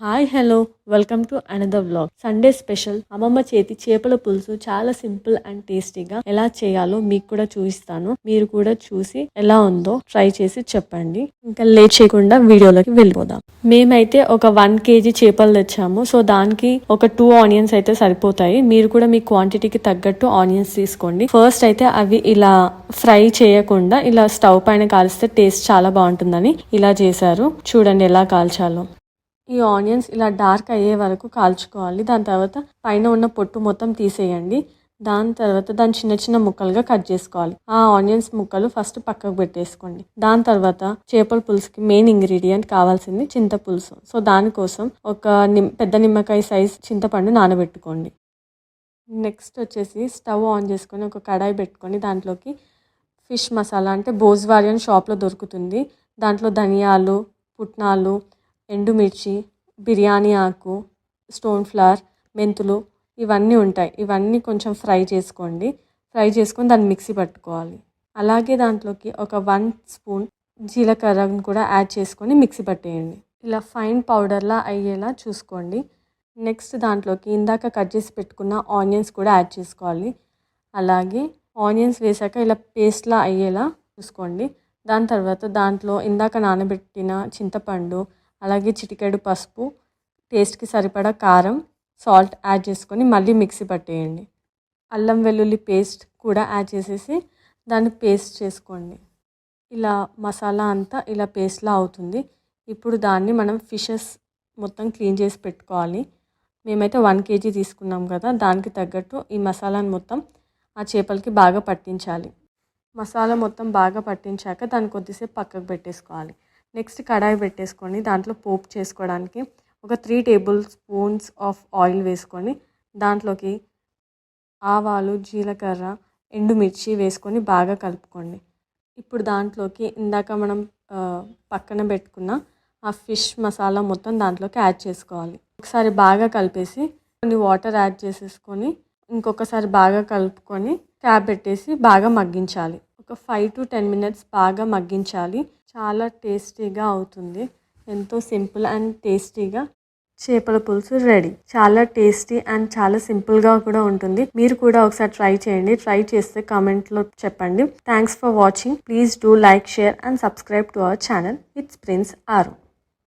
Hi hello. Welcome to another blog Sunday special. అమ్మమ్మ చేతి చేపల పులుసు చాలా సింపుల్ అండ్ టేస్టీగా ఎలా చేయాలో మీకు కూడా చూపిస్తాను. మీరు కూడా చూసి ఎలా ఉందో ట్రై చేసి చెప్పండి. ఇంకా లేట్ చేయకుండా వీడియోలోకి వెళ్ళిపోదాం. మేమైతే ఒక వన్ కేజీ చేపలు తెచ్చాము. సో దానికి ఒక టూ ఆనియన్స్ అయితే సరిపోతాయి. మీరు కూడా మీ క్వాంటిటీకి తగ్గట్టు ఆనియన్స్ తీసుకోండి. ఫస్ట్ అయితే అవి ఇలా ఫ్రై చేయకుండా ఇలా స్టవ్ పైన కాలిస్తే టేస్ట్ చాలా బాగుంటుందని ఇలా చేశారు. చూడండి ఎలా కాల్చాలో. ఈ ఆనియన్స్ ఇలా డార్క్ అయ్యే వరకు కాల్చుకోవాలి. దాని తర్వాత పైన ఉన్న పొట్టు మొత్తం తీసేయండి. దాని తర్వాత దాని చిన్న చిన్న ముక్కలుగా కట్ చేసుకోవాలి. ఆ ఆనియన్స్ ముక్కలు ఫస్ట్ పక్కకు పెట్టేసుకోండి. దాని తర్వాత చేపల పులుసుకి మెయిన్ ఇంగ్రీడియంట్ కావాల్సింది చింతపులుసు. సో దానికోసం ఒక నిమ్ పెద్ద నిమ్మకాయ సైజ్ చింతపండు నానబెట్టుకోండి. నెక్స్ట్ వచ్చేసి స్టవ్ ఆన్ చేసుకొని ఒక కడాయి పెట్టుకొని దాంట్లోకి ఫిష్ మసాలా అంటే భోజ్వారి అని షాప్లో దొరుకుతుంది. దాంట్లో ధనియాలు పుట్నాలు ఎండుమిర్చి బిర్యానీ ఆకు స్టోన్ ఫ్లవర్ మెంతులు ఇవన్నీ ఉంటాయి. ఇవన్నీ కొంచెం ఫ్రై చేసుకోండి. ఫ్రై చేసుకొని దాన్ని మిక్సీ పట్టుకోవాలి. అలాగే దాంట్లోకి ఒక వన్ స్పూన్ జీలకర్రను కూడా యాడ్ చేసుకొని మిక్సీ పట్టేయండి. ఇలా ఫైన్ పౌడర్లా అయ్యేలా చూసుకోండి. నెక్స్ట్ దాంట్లోకి ఇందాక కట్ చేసి పెట్టుకున్న ఆనియన్స్ కూడా యాడ్ చేసుకోవాలి. అలాగే ఆనియన్స్ వేసాక ఇలా పేస్ట్లా అయ్యేలా చూసుకోండి. దాని తర్వాత దాంట్లో ఇందాక నానబెట్టిన చింతపండు అలాగే చిటికెడు పసుపు టేస్ట్కి సరిపడా కారం సాల్ట్ యాడ్ చేసుకొని మళ్ళీ మిక్సీ పట్టేయండి. అల్లం వెల్లుల్లి పేస్ట్ కూడా యాడ్ చేసేసి దాన్ని పేస్ట్ చేసుకోండి. ఇలా మసాలా అంతా ఇలా పేస్ట్లా అవుతుంది. ఇప్పుడు దాన్ని మనం ఫిషెస్ మొత్తం క్లీన్ చేసి పెట్టుకోవాలి. మేమైతే వన్ కేజీ తీసుకున్నాం కదా దానికి తగ్గట్టు ఈ మసాలాను మొత్తం ఆ చేపలకి బాగా పట్టించాలి. మసాలా మొత్తం బాగా పట్టించాక దాన్ని కొద్దిసేపు పక్కకు పెట్టేసుకోవాలి. నెక్స్ట్ కడాయి పెట్టేసుకొని దాంట్లో పోపు చేసుకోవడానికి ఒక three tablespoons of oil వేసుకొని దాంట్లోకి ఆవాలు జీలకర్ర ఎండుమిర్చి వేసుకొని బాగా కలుపుకోండి. ఇప్పుడు దాంట్లోకి ఇందాక మనం పక్కన పెట్టుకున్న ఆ ఫిష్ మసాలా మొత్తం దాంట్లోకి యాడ్ చేసుకోవాలి. ఒకసారి బాగా కలిపేసి కొన్ని వాటర్ యాడ్ చేసేసుకొని ఇంకొకసారి బాగా కలుపుకొని క్యాప్ పెట్టేసి బాగా మగ్గించాలి. ఒక ఫైవ్ టు టెన్ మినిట్స్ బాగా మగ్గించాలి. చాలా టేస్టీగా అవుతుంది. ఎంతో సింపుల్ అండ్ టేస్టీగా చేపల పులుసు రెడీ. చాలా టేస్టీ అండ్ చాలా సింపుల్గా కూడా ఉంటుంది. మీరు కూడా ఒకసారి ట్రై చేయండి. ట్రై చేస్తే కామెంట్లో చెప్పండి. Thanks for watching please do like share and subscribe to our channel it's Prince ఆరు